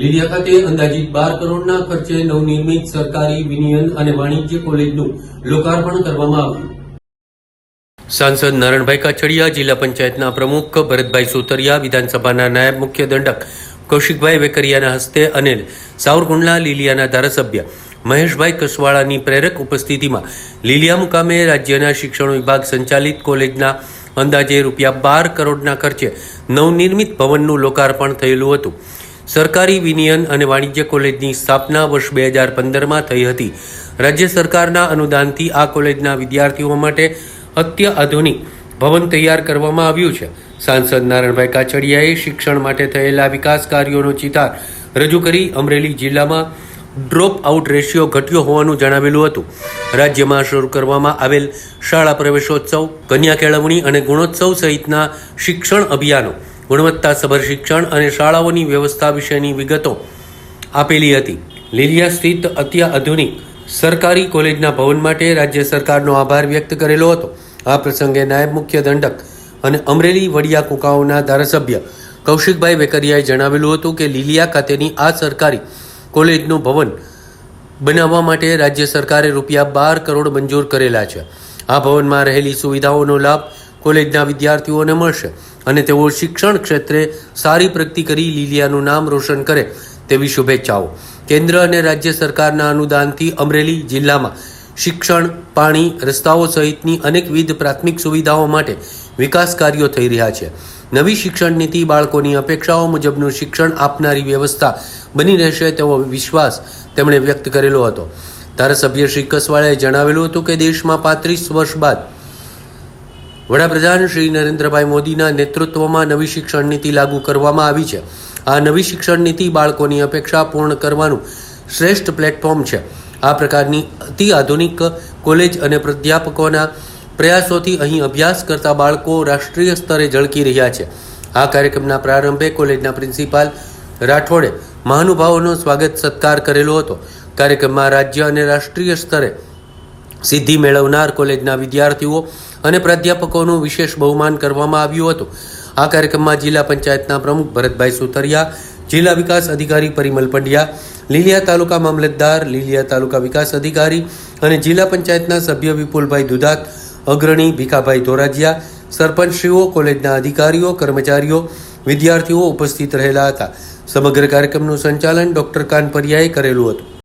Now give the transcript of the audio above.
લીલિયા ખાતે અંદાજિત બાર કરોડના ખર્ચે નવનિર્મિત સરકારી વિનિયન અને વાણિજ્ય કોલેજનું લોકાર્પણ કરવામાં આવ્યું. સાંસદ નારણભાઈ કાછડિયા, જિલ્લા પંચાયતના પ્રમુખ ભરતભાઈ સોતરિયા, વિધાનસભાના નાયબ મુખ્ય દંડક કૌશિકભાઈ વેકરિયાના હસ્તે અને સાવરકુંડલા, લીલિયાના ધારાસભ્ય મહેશભાઈ કસવાળાની પ્રેરક ઉપસ્થિતિમાં લીલિયા મુકામે રાજ્યના શિક્ષણ વિભાગ સંચાલિત કોલેજના અંદાજે રૂપિયા બાર કરોડના ખર્ચે નવનિર્મિત ભવનનું લોકાર્પણ થયેલું હતું. સરકારી વિનિયન અને વાણિજ્ય કોલેજની સ્થાપના વર્ષ બે હજાર પંદરમાં થઈ હતી. રાજ્ય સરકારના અનુદાનથી આ કોલેજના વિદ્યાર્થીઓ માટે અત્યાધુનિક ભવન તૈયાર કરવામાં આવ્યું છે. સાંસદ નારણભાઈ કાછડિયાએ શિક્ષણ માટે થયેલા વિકાસ કાર્યોનો ચિતાર રજૂ કરી અમરેલી જિલ્લામાં ડ્રોપ આઉટ રેશિયો ઘટ્યો હોવાનું જણાવેલું હતું. રાજ્યમાં શરૂ કરવામાં આવેલ શાળા પ્રવેશોત્સવ કન્યા કેળવણી અને ગુણોત્સવ સહિતના શિક્ષણ અભિયાનો ગુણવત્તાસભર શિક્ષણ અને શાળાઓની વ્યવસ્થા વિશેની વિગતો આપેલી હતી. લીલિયા સ્થિત અત્યાધુનિક સરકારી કોલેજના ભવન માટે રાજ્ય સરકારનો આભાર વ્યક્ત કરેલો હતો. આ પ્રસંગે નાયબ મુખ્ય દંડક અને અમરેલી વડિયા કુકાઓના ધારાસભ્ય કૌશિકભાઈ વેકરિયાએ જણાવેલું હતું કે લીલિયા ખાતેની આ સરકારી કોલેજનું ભવન બનાવવા માટે રાજ્ય સરકારે રૂપિયા બાર કરોડ મંજૂર કરેલા છે. આ ભવનમાં રહેલી સુવિધાઓનો લાભ કોલેજના વિદ્યાર્થીઓને મળશે અને તેઓ શિક્ષણ ક્ષેત્રે સારી પ્રગતિ કરી લીલિયાનું નામ રોશન કરે તેવી શુભેચ્છાઓ. કેન્દ્ર અને રાજ્ય સરકારના અનુદાનથી અમરેલી જિલ્લામાં શિક્ષણ, પાણી, રસ્તાઓ સહિતની અનેકવિધ પ્રાથમિક સુવિધાઓ માટે વિકાસ કાર્યો થઈ રહ્યા છે. નવી શિક્ષણ નીતિ બાળકોની અપેક્ષાઓ મુજબનું શિક્ષણ આપનારી વ્યવસ્થા બની રહેશે તેવો વિશ્વાસ તેમણે વ્યક્ત કરેલો હતો. ધારાસભ્ય શ્રી કસવાળાએ જણાવેલું હતું કે દેશમાં પાંત્રીસ વર્ષ બાદ વડાપ્રધાન શ્રી નરેન્દ્રભાઈ મોદીના નેતૃત્વમાં નવી શિક્ષણ નીતિ લાગુ કરવામાં આવી છે. આ નવી શિક્ષણ નીતિ બાળકોની અપેક્ષા પૂર્ણ કરવાનું શ્રેષ્ઠ પ્લેટફોર્મ છે. આ પ્રકારની અતિ આધુનિક કોલેજ અને પ્રાધ્યાપકોના પ્રયાસોથી અહીં અભ્યાસ કરતા બાળકો રાષ્ટ્રીય સ્તરે ઝળકી રહ્યા છે. આ કાર્યક્રમના પ્રારંભે કોલેજના પ્રિન્સિપાલ રાઠોડે મહાનુભાવોનો સ્વાગત સત્કાર કરેલો હતો. કાર્યક્રમમાં રાજ્ય અને રાષ્ટ્રીય સ્તરે સિદ્ધિ મેળવનાર કોલેજના વિદ્યાર્થીઓ અને પ્રાધ્યાપકોનું વિશેષ બહુમાન કરવામાં આવ્યું હતું. આ કાર્યક્રમમાં જિલ્લા પંચાયતના પ્રમુખ ભરતભાઈ સુતરિયા જિલ્લા વિકાસ અધિકારી પરિમલ પંડ્યા, લીલિયા તાલુકા મામલતદાર, લીલિયા તાલુકા વિકાસ અધિકારી અને જિલ્લા પંચાયતના સભ્ય વિપુલભાઈ દુધાત અગ્રણી ભીખાભાઈ ધોરાજીયા, સરપંચશ્રીઓ, કોલેજના અધિકારીઓ, કર્મચારીઓ, વિદ્યાર્થીઓ ઉપસ્થિત રહેલા હતા. સમગ્ર કાર્યક્રમનું સંચાલન ડોક્ટર કાનપરિયાએ કરેલું હતું.